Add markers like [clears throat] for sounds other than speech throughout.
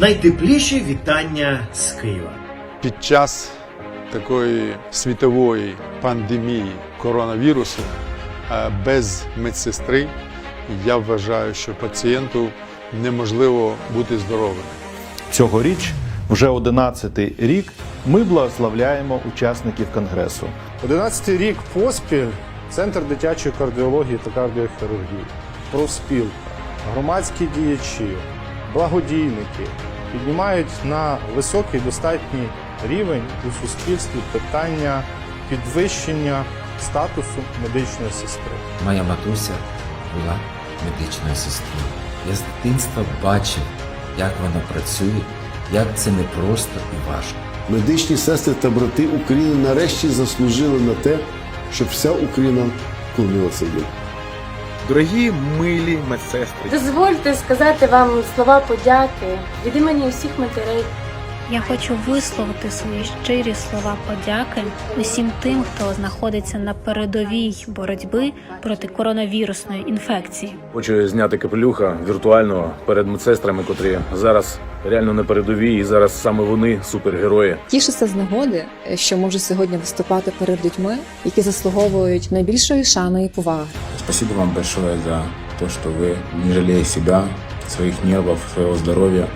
Найтепліші вітання з Києва. Під час такої світової пандемії коронавірусу е, без медсестри я вважаю, що пацієнту неможливо бути здоровим. Цьогоріч, вже 11-й рік, ми благословляємо учасників конгресу. 11 рік поспіль Центр дитячої кардіології та кардіохірургії, профспілка, громадські діячі, благодійники піднімають на високий достатній рівень у суспільстві питання підвищення статусу медичної сестри. Моя матуся була медичною сестрою. Я з дитинства бачив, як вона працює, як це непросто і важко. Медичні сестри та брати України нарешті заслужили на те, щоб вся Україна вклонилася їм. Дорогі милі медсестри, Дозвольте сказати вам слова подяки від імені всіх матерей. Я хочу висловити свої щирі слова подяки усім тим, хто знаходиться на передовій боротьби проти коронавірусної інфекції. Хочу зняти капелюха віртуально перед медсестрами, котрі зараз реально на передовій, і зараз саме вони супергерої. Тішуся з нагоди, що можу сьогодні виступати перед людьми, які заслуговують найбільшої шани і поваги. Спасибо вам большое за то, что вы, не жалея себя, своих нервов, своего здоровья,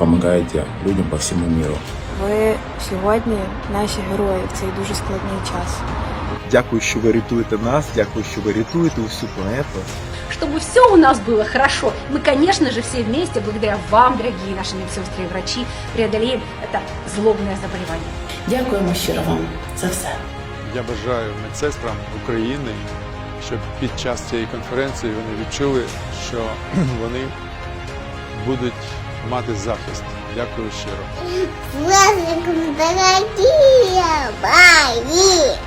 помогаете людям по всему миру. Ви сьогодні наші герої в цей дуже складний час. дякую, що ви рятуєте нас, дякую, що ви рятуєте усю планету. чтобы все у нас было хорошо. Мы, конечно же, все вместе, благодаря вам, дорогие наши медсестры и врачи, преодолеем это злобное заболевание. Дякуємо щиро вам за все. Я бажаю медсестрам України, щоб під час цієї конференції вони відчули, що [clears throat] вони будуть мати захист. Дякую щиро. Дорогі, баї!